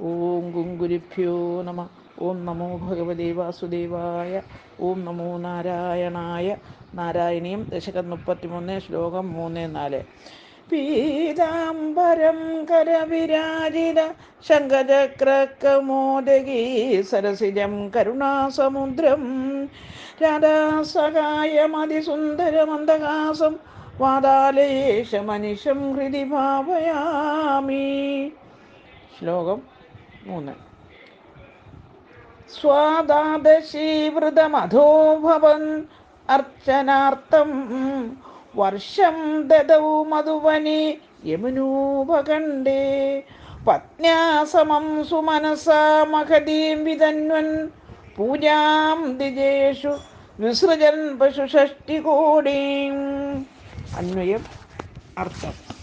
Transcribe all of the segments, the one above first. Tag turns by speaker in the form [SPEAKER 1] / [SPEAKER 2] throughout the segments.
[SPEAKER 1] ഓം ഗുങ്കുരുഭ്യോ നമ. ഓം നമോ ഭഗവതി വാസുദേവായ. ഓം നമോ നാരായണായ. നാരായണീയം ദശകം മുപ്പത്തിമൂന്ന് ശ്ലോകം മൂന്ന് നാല്. പീതാംബരം കരവിരാജിത ശങ്കചക്രകമോദകീ സരസിജം കരുണാസമുദ്രം. രാധാസഹായമതിസുന്ദരമന്ദഹാസം വാതാലേശമനിശം ഹൃദി ഭാവയാമി. ശ്ലോകം മൂന്ന്. സ്വാദാദശീവൃതമധോഭവൻ അർച്ചനാർത്ഥം വർഷം ദദൗ മധുവനി യമുനോപകണ്ഡേ പത്ന്യാസമം സുമനസാ മഹതീം വിതന്വൻ പൂജാം ദിജേഷു വിസൃജൻ പശുഷഷ്ടികോടീം അന്വയം അർത്ഥം.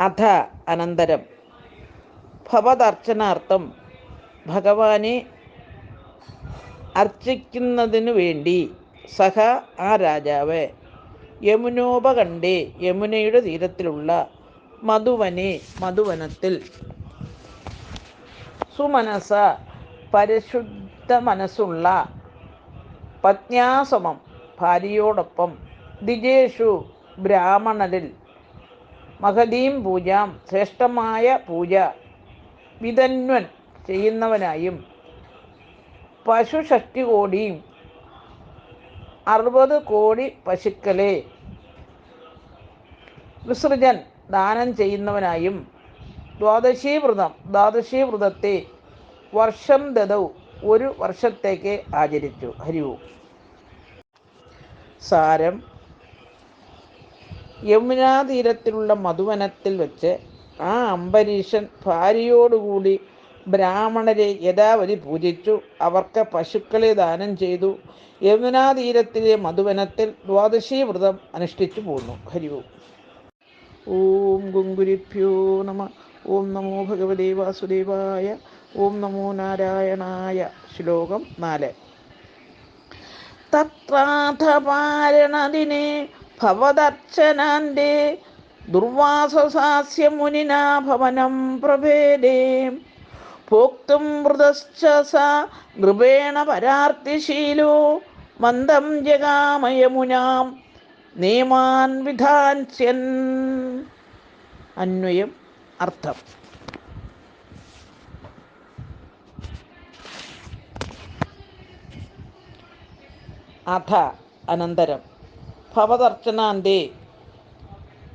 [SPEAKER 1] അഥ അനന്തരം. ഭവതർച്ചനാർത്ഥം ഭഗവാനെ അർച്ചിക്കുന്നതിനു വേണ്ടി സഹ ആ രാജാവ് യമുനോപകണ്ഡേ യമുനയുടെ തീരത്തിലുള്ള മധുവനെ മധുവനത്തിൽ സുമനസ പരിശുദ്ധ മനസ്സുള്ള പത്ന്യാസമം ഭാര്യയോടൊപ്പം ദിജേഷു ബ്രാഹ്മണരിൽ മഹദീം പൂജാം ശ്രേഷ്ഠമായ പൂജ വിതന്വൻ ചെയ്യുന്നവനായും പശു ഷഷ്ടി കോടിയും അറുപത് കോടി പശുക്കളെ വിസൃജൻ ദാനം ചെയ്യുന്നവനായും ദ്വാദശീ വ്രതം ദ്വാദശീ വ്രതത്തെ വർഷം ദതൗ ഒരു വർഷത്തേക്ക് ആചരിച്ചു. ഹരിവും സാരം യമുനാ തീരത്തിലുള്ള മധുവനത്തിൽ വെച്ച് ആ അംബരീഷൻ ഭാര്യയോടുകൂടി ബ്രാഹ്മണരെ യഥാവധി പൂജിച്ചു. അവർക്ക് പശുക്കളെ ദാനം ചെയ്തു. യമുനാതീരത്തിലെ മധുവനത്തിൽ ദ്വാദശി വ്രതം അനുഷ്ഠിച്ചു പോന്നു. ഹരിവും ഓം. ഗുങ്കുരിഭ്യോ നമ. ഓം നമോ ഭഗവതേ വാസുദേവായ. ഓം നമോ നാരായണായ. ശ്ലോകം നാല്. തത്രാഥപാരണദിനെ ഭവദർച്ചനാന്റെ ദുർവാസസാസ്യ മുനിനാ ഭവനം പ്രഭേദേ. ഭോക്തും മൃതശ്ച സ നൃപേണ പരാർത്തിശീലോ മന്ദം ജഗാമയമുനാം നിയമാൻ വിധാൻസ്യൻ. അന്വയം അർത്ഥം. അഥ അനന്തരം. ഭവദർച്ചനാന്റെ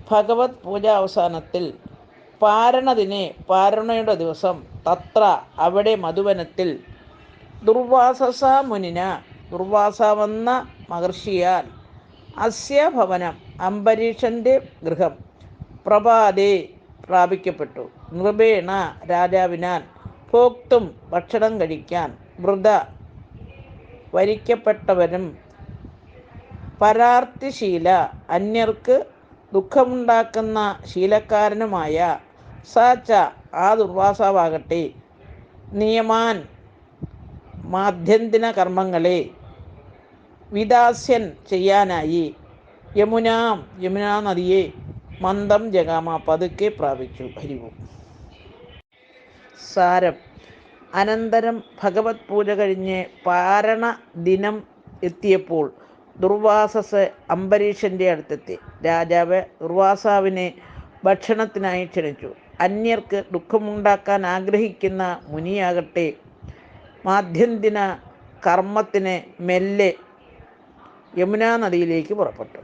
[SPEAKER 1] ഭഗവത് പൂജ അവസാനത്തിൽ പാരണതിനെ പാരണയുടെ ദിവസം തത്ര അവിടെ മധുവനത്തിൽ ദുർവാസസ മുനിന ദുർവാസവെന്ന മഹർഷിയാൽ അസ്യ ഭവനം അംബരീഷന്റെ ഗൃഹം പ്രഭാതേ പ്രാപിക്കപ്പെട്ടു. നൃപേണ രാജാവിനാൽ ഭോക്തും ഭക്ഷണം കഴിക്കാൻ വൃത വരിക്കപ്പെട്ടവനും പരാർത്തിശീല അന്യർക്ക് ദുഃഖമുണ്ടാക്കുന്ന ശീലക്കാരനുമായ സാച്ച ആ ദുർവാസാവാകട്ടെ. നിയമാൻ മാധ്യന്തിന കർമ്മങ്ങളെ വിദാസ്യൻ ചെയ്യാനായി. യമുനാം യമുനാ നദിയെ മന്ദം ജഗാമ പതുക്കെ പ്രാപിച്ചു. ഹരിവും സാരം. അനന്തരം ഭഗവത് പൂജ കഴിഞ്ഞ് പാരണ ദിനം എത്തിയപ്പോൾ ദുർവാസസ് അംബരീഷന്റെ അടുത്തെത്തി. രാജാവ് ദുർവാസാവിനെ ഭക്ഷണത്തിനായി ക്ഷണിച്ചു. അന്യർക്ക് ദുഃഖമുണ്ടാക്കാൻ ആഗ്രഹിക്കുന്ന മുനിയാകട്ടെ മാധ്യന്തിന കർമ്മത്തിന് മെല്ലെ യമുനാ നദിയിലേക്ക് പുറപ്പെട്ടു.